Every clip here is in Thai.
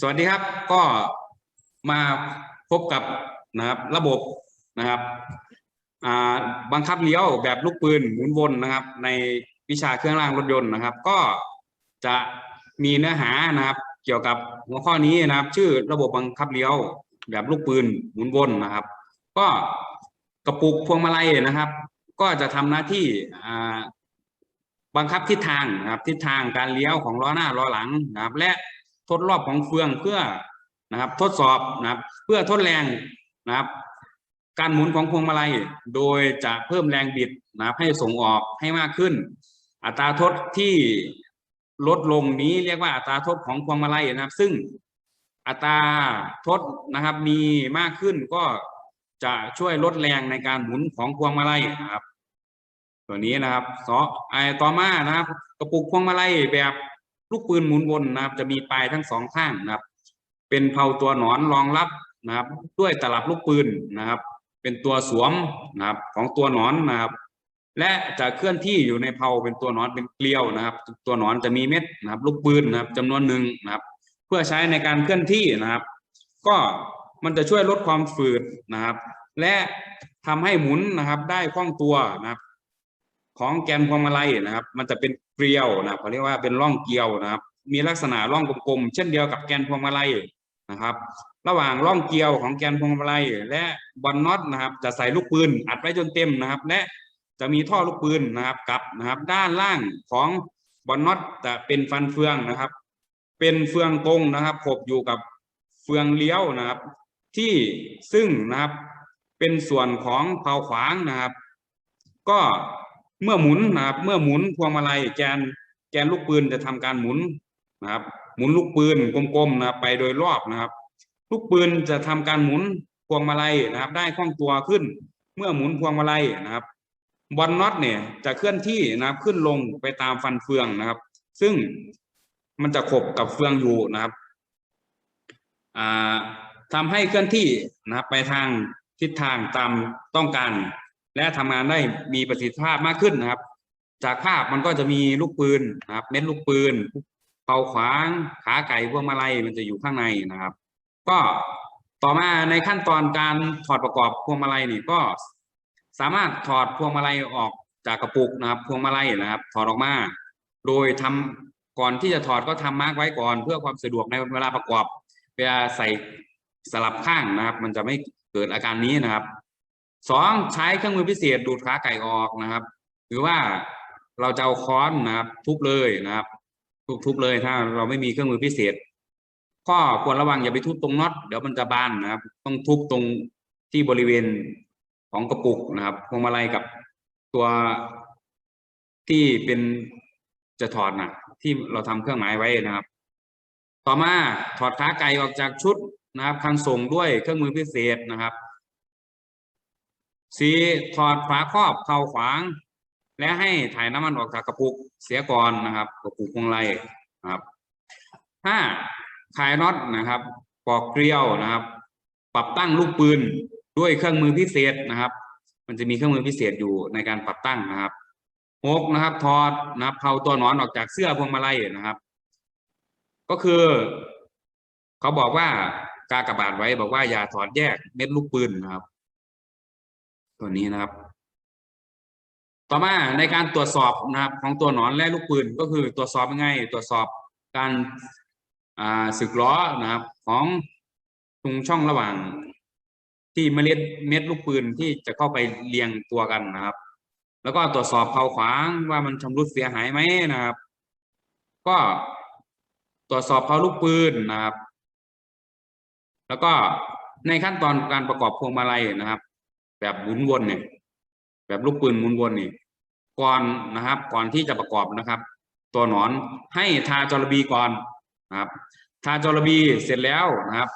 สวัสดีครับก็มาพบกับนะครับระบบนะครับบังคับเลี้ยวแบบลูกปืนหมุนวนนะครับ ในวิชาเครื่องรางรถยนต์นะครับ ก็จะมีเนื้อหานะครับ เกี่ยวกับหัวข้อนี้นะครับ ชื่อระบบบังคับเลี้ยวแบบลูกปืนหมุนวนนะครับ ก็กระปุกพวงมาลัยนะครับ ก็จะทำหน้าที่บังคับทิศทางนะครับทิศทางการเลี้ยวของล้อหน้าล้อหลังนะครับ และ ทดรอบของเฟืองเพื่อนะครับ ทดสอบนะครับ เพื่อทดแรงนะครับ การหมุนของพวงมาลัยโดยจะเพิ่มแรงบิดนะครับ ให้ส่งออกให้มากขึ้น อัตราทดที่ลดลงนี้เรียกว่าอัตราทดของพวงมาลัยนะครับ ซึ่งอัตราทดนะครับมีมากขึ้นก็จะช่วยลดแรงในการหมุนของพวงมาลัยนะครับ ตัวนี้นะครับสอไอต่อมานะครับ กระปุกพวงมาลัยแบบ ลูกปืนหมุนวนนะครับ จะมีปลายทั้งสองข้างนะครับ เป็นเผาตัวหนอนรองรับนะครับ ด้วยตลับลูกปืนนะครับ เป็นตัวสวมนะครับของตัวหนอนนะครับ และจะเคลื่อนที่อยู่ในเผาเป็นตัวหนอนเป็นเกลียวนะครับ ตัวหนอนจะมีเม็ดนะครับ ลูกปืนนะครับจำนวนหนึ่งนะครับ เพื่อใช้ในการเคลื่อนที่นะครับ ก็มันจะช่วยลดความฝืดนะครับ และทำให้หมุนนะครับ ได้คล่องตัวนะครับ ของแกนพวงมาลัยนะครับ มันจะเป็นเกลียวนะเขาเรียกว่าเป็นร่องเกลียวนะครับ มีลักษณะร่องกลมๆเช่นเดียวกับแกนพวงมาลัยนะครับ ระหว่างร่องเกลียวของแกนพวงมาลัย และบอลน็อตนะครับ จะใส่ลูกปืนอัดไว้จนเต็มนะครับ และจะมีท่อลูกปืนนะครับกับนะครับ ด้านล่างของบอลน็อตจะเป็นฟันเฟืองนะครับ เป็นเฟืองตรงนะครับขบอยู่กับเฟืองเลี้ยวนะครับ ที่ซึ่งนะครับเป็นส่วนของเผาขวางนะครับ ก็ เมื่อหมุนนะครับเมื่อหมุนพวงมาลัยแกนแกนลูกปืนจะทำการหมุนนะครับ หมุนลูกปืนกลมๆนะครับไปโดยรอบนะครับ ลูกปืนจะทำการหมุนพวงมาลัยนะครับ ได้คล่องตัวขึ้น เมื่อหมุนพวงมาลัยนะครับบอลน็อตเนี่ยจะเคลื่อนที่นะครับขึ้นลงไปตามฟันเฟืองนะครับ ซึ่งมันจะขบกับเฟืองอยู่นะครับอ่าทำให้เคลื่อนที่นะครับไปทางทิศทางตามต้องการ และทำงานได้มีประสิทธิภาพมากขึ้นนะครับ จากภาพมันก็จะมีลูกปืนนะครับ เม็ดลูกปืนเป่าขวางขาไก่พวงมาลัยมันจะอยู่ข้างในนะครับ ก็ต่อมาในขั้นตอนการถอดประกอบพวงมาลัยนี่ก็สามารถถอดพวงมาลัยออกจากกระปุกนะครับ พวงมาลัยนะครับ ถอดออกมา โดยทำก่อนที่จะถอดก็ทำมาร์กไว้ก่อน เพื่อความสะดวกในเวลาประกอบ เวลาใส่สลับข้างนะครับ มันจะไม่เกิดอาการนี้นะครับ สองใช้เครื่องมือพิเศษดูดขาไก่ออกนะครับ หรือว่าเราจะเอาค้อนนะครับทุบเลยนะครับทุบทุบเลยถ้าเราไม่มีเครื่องมือพิเศษ ข้อควรระวังอย่าไปทุบตรงน็อตเดี๋ยวมันจะบานนะครับ ต้องทุบตรงที่บริเวณของกระปุกนะครับพวงมาลัยกับตัวที่เป็นจะถอดนะที่เราทำเครื่องหมายไว้นะครับ ต่อมาถอดขาไก่ออกจากชุดนะครับคันส่งด้วยเครื่องมือพิเศษนะครับ สีถอดฝาครอบเข่าขวาง และให้ถ่ายน้ำมันออกจากกระปุกเสียก่อนนะครับกระปุกพวงไลนะครับห้าคลายน็อตนะครับปอกเกลียวนะครับ ปรับตั้งลูกปืนด้วยเครื่องมือพิเศษนะครับ มันจะมีเครื่องมือพิเศษอยู่ในการปรับตั้งนะครับหกนะครับถอดนะครับเผาตัวหนอนออกจากเสื้อพวงมาลัยนะครับ ก็คือ เขาบอกว่ากากบาดไว้บอกว่าอย่าถอดแยกเม็ดลูกปืนนะครับ ตัวนี้นะครับ ต่อมาในการตรวจสอบนะครับ ของตัวหนอนและลูกปืนก็คือตรวจสอบยังไงตรวจสอบการสึกล้อนะครับ ของตรงช่องระหว่างที่เมล็ดเม็ดลูกปืนที่จะเข้าไปเรียงตัวกันนะครับ แล้วก็ตรวจสอบเผาขวางว่ามันชำรุดเสียหายไหมนะครับ ก็ตรวจสอบเผาลูกปืนนะครับ แล้วก็ในขั้นตอนการประกอบพวงมาลัยนะครับ แบบหมุนวนเนี่ย แบบลูกปืนหมุนวนนี่ก่อนนะครับ ก่อนที่จะประกอบนะครับ ตัวหนอนให้ทาจระบีก่อนนะครับ ทาจระบีเสร็จแล้วนะครับ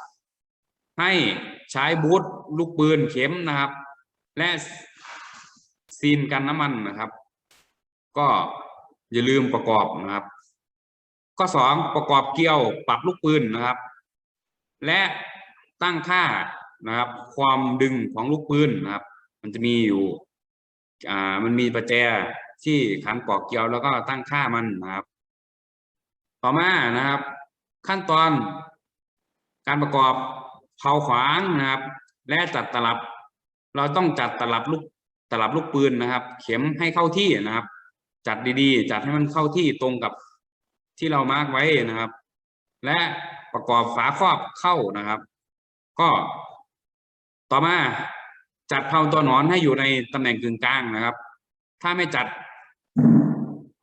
ให้ใช้บูทลูกปืนเข็มนะครับ และซีนกันน้ำมันนะครับ ก็อย่าลืมประกอบนะครับ ข้อสองประกอบเกลียวปรับลูกปืนนะครับ และตั้งค่า นะครับ ความดึงของลูกปืนนะครับ มันจะมีอยู่อ่ามันมีประแจที่ขันปอกเกลียวแล้วก็ตั้งค่ามันนะครับ ต่อมานะครับ ขั้นตอนการประกอบเผาขวางนะครับ และจัดตลับ เราต้องจัดตลับลูกตลับลูกปืนนะครับ เข็มให้เข้าที่นะครับ จัดดีๆ จัดให้มันเข้าที่ตรงกับที่เรามาร์กไว้นะครับ และประกอบฝาครอบเข้านะครับ ก็ ต่อมาจัดเผาตัวหนอนให้อยู่ในตำแหน่งกึ่งกลางนะครับ ถ้าไม่จัด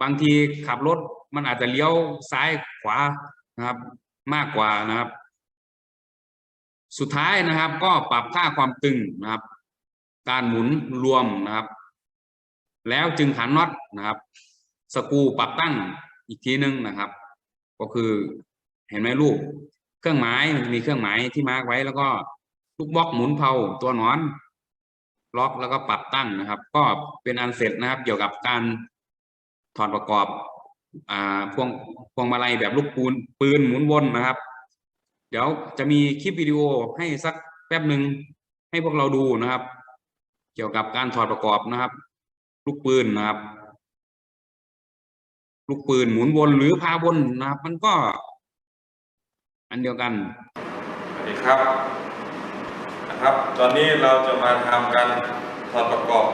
บางทีขับรถมันอาจจะเลี้ยวซ้ายขวานะครับ มากกว่านะครับ สุดท้ายนะครับ ก็ปรับค่าความตึงนะครับ การหมุนรวมนะครับ แล้วจึงขันน็อตนะครับ สกูปรับตั้งอีกทีนึงนะครับ ก็คือเห็นไหมลูกเครื่องหมายมันจะมีเครื่องหมายที่มาร์กไว้แล้วก็ ลูกบล็อกหมุนเผาตัวนอนล็อกแล้วก็ปรับตั้งนะครับ ก็เป็นอันเสร็จนะครับ เกี่ยวกับการถอดประกอบอ่าพวงพวงมาลัยแบบลูกปูนปืนหมุนวนนะครับ เดี๋ยวจะมีคลิปวิดีโอให้สักแป๊บหนึ่งให้พวกเราดูนะครับ เกี่ยวกับการถอดประกอบนะครับ ลูกปืนนะครับ ลูกปืนหมุนวนหรือพาวนนะครับ มันก็ อันเดียวกันสวัสดีครับ ครับ ตอนนี้เราจะมาทำการถอดประกอบ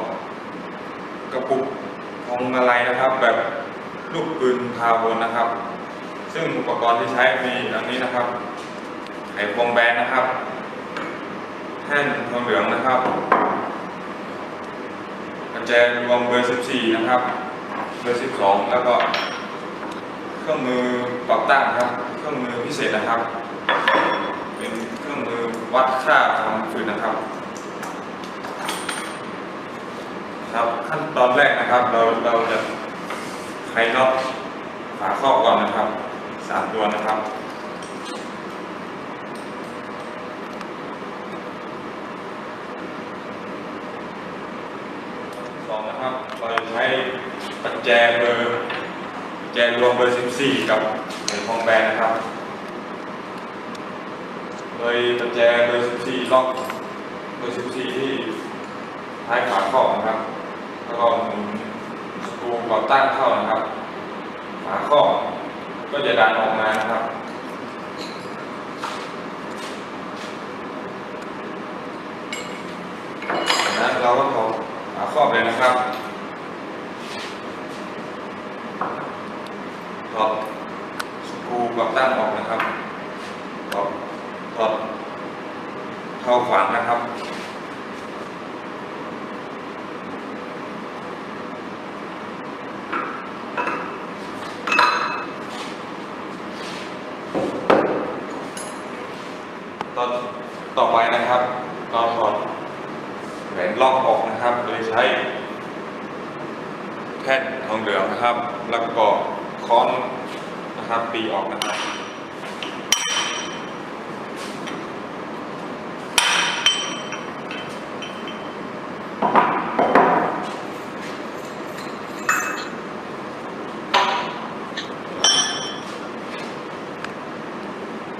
กระปุกพวงมาลัยนะครับ แบบลูกปืนพาวนนะครับ ซึ่งอุปกรณ์ที่ใช้มีดังนี้นะครับ ไขควงแบนนะครับแท่นทองเหลืองนะครับกุญแจรวมเบอร์ 14 นะครับ เบอร์ 12 แล้วก็เครื่องมือปรับตั้งครับ เครื่องมือพิเศษนะครับ เป็นเครื่องมือ วัดค่าความฝืนนะครับ ครับขั้นตอนแรกนะครับ เราเราจะไขน็อตฝาครอบก่อนนะครับสามตัวนะครับสองนะครับเราจะใช้ปัจแจเบอร์ปัจแจรวมเบอร์ 14 กับเหรียญทองแบนนะครับ ดยปัจแจเบอร์14ล็อกเบอร์14ที่ท้ายขาครอนะครับ แล้วก็หมุนสกรูก่อตั้งเข้านะครับฝาครอก็จะดันออกมานะครับจากนั้นเราก็ถอดฝาครอบเลยนะครับถอดสกรูกับตั้งออกนะครับ ถอดเข้าขวางนะครับตอนต่อไปนะครับเราถอดแหวนล็อกออกนะครับโดยใช้แท่นทองเหลืองนะครับ แล้วก็ค้อนนะครับตีออกนะครับ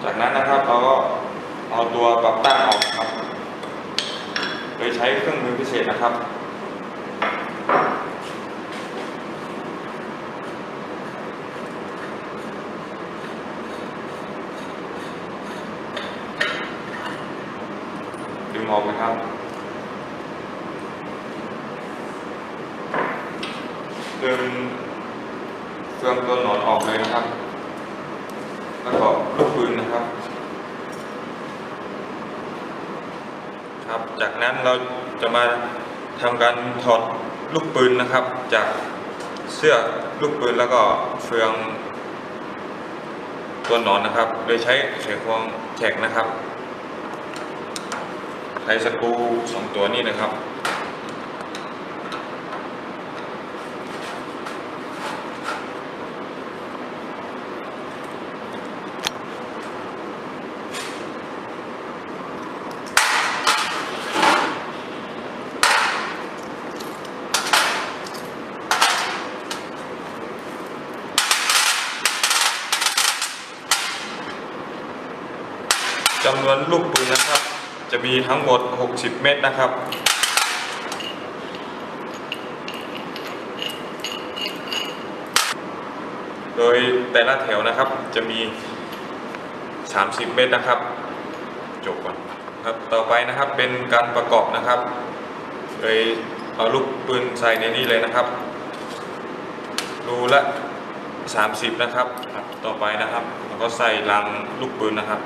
จากนั้นนะครับเราก็เอาตัวปรับตั้งออกครับ โดยใช้เครื่องมือพิเศษนะครับ ดึงออกนะครับ ดึงเฟืองตัวหนอนออกเลยนะครับ แล้วก็ลูกปืนนะครับ ครับ จากนั้นเราจะมาทำการถอดลูกปืนนะครับ จากเสื้อลูกปืนแล้วก็เฟืองตัวหนอนนะครับ โดยใช้ไขควงแฉกนะครับ ใช้สกูสองตัวนี้นะครับ จำนวนลูกปืนนะครับ จะมีทั้งหมด 60 เม็ดนะครับ โดยแต่ละแถวนะครับจะมี 30 เม็ดนะครับ จบก่อนครับ ต่อไปนะครับเป็นการประกอบนะครับเลยเอาลูกปืนใส่ในนี้เลยนะครับ รูละ 30 นะครับ ต่อไปนะครับ แล้วก็ใส่รังลูกปืนนะครับ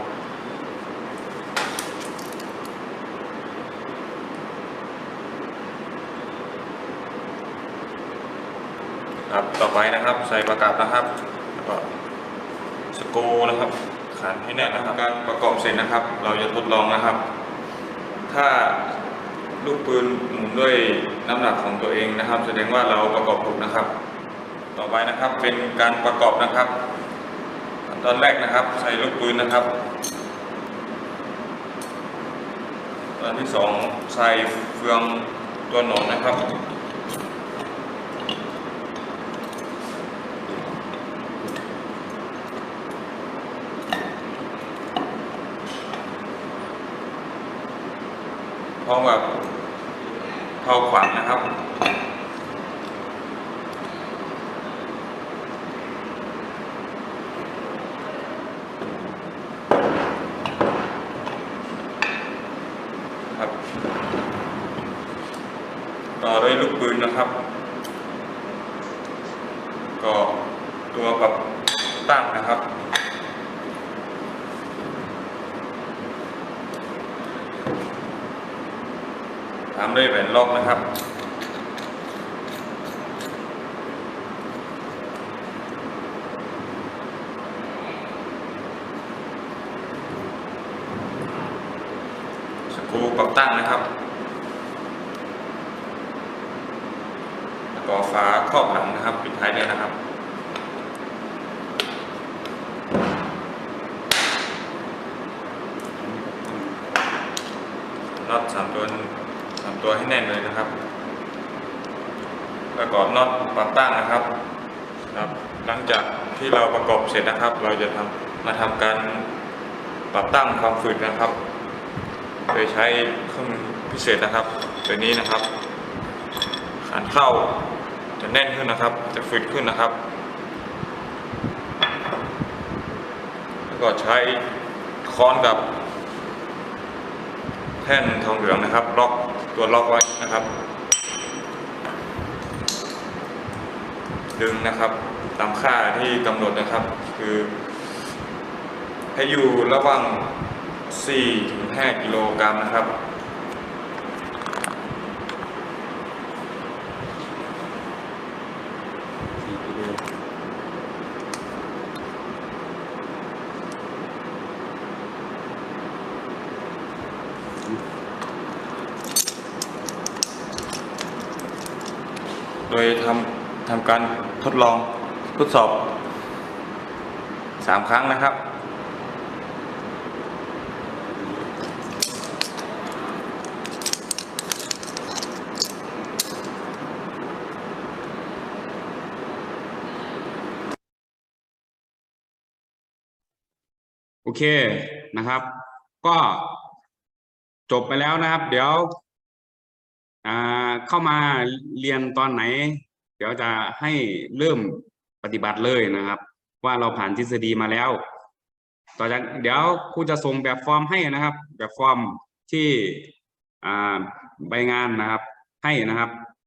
ครับต่อไปนะครับใส่ประกับนะครับแล้วก็สกรูนะครับขันให้แน่นนะครับการประกอบเสร็จนะครับ เราจะทดลองนะครับ ถ้าลูกปืนหมุนด้วยน้ำหนักของตัวเองนะครับ แสดงว่าเราประกอบถูกนะครับ ต่อไปนะครับเป็นการประกอบนะครับตอนแรกนะครับ ใส่ลูกปืนนะครับ ตอนที่สองใส่เฟืองตัวหนอนนะครับ พร้อมกับเผาขวานนะครับ ครับ ต่อด้วยลูกปืนนะครับ ก็ตัวปรับตั้งนะครับ ตาม ด้วยแหวนล็อกนะครับสกรูปรับตั้งนะครับ แล้วก็ฝาครอบหลังนะครับปิดท้ายด้วยนะครับน็อตสามตัว ตัวให้แน่นเลยนะครับแล้วก็น็อตปรับตั้งนะครับครับหลังจากที่เราประกอบเสร็จนะครับ เราจะทำมาทำการปรับตั้งความฝืดนะครับ โดยใช้เครื่องพิเศษนะครับตัวนี้นะครับขันเข้าจะแน่นขึ้นนะครับ จะฝืดขึ้นนะครับ แล้วก็ใช้ค้อนกับแท่นทองเหลืองนะครับ ล็อก ตัวล็อกไว้นะครับ ดึงนะครับตามค่าที่กำหนดนะครับ คือ ให้อยู่ระหว่าง4ถึง5กิโลกรัมนะครับ ดยทำทำการทดลองทดสอบ 3 ครั้งนะครับ โอเคนะครับ ก็จบไปแล้วนะครับ เดี๋ยว อ่า เข้ามาเรียนตอนไหน เดี๋ยวจะให้เริ่มปฏิบัติเลยนะครับ ว่าเราผ่านทฤษฎีมาแล้ว ต่อจากเดี๋ยวครูจะส่งแบบฟอร์มให้นะครับ แบบฟอร์มที่อ่าใบงานนะครับ ให้นะครับ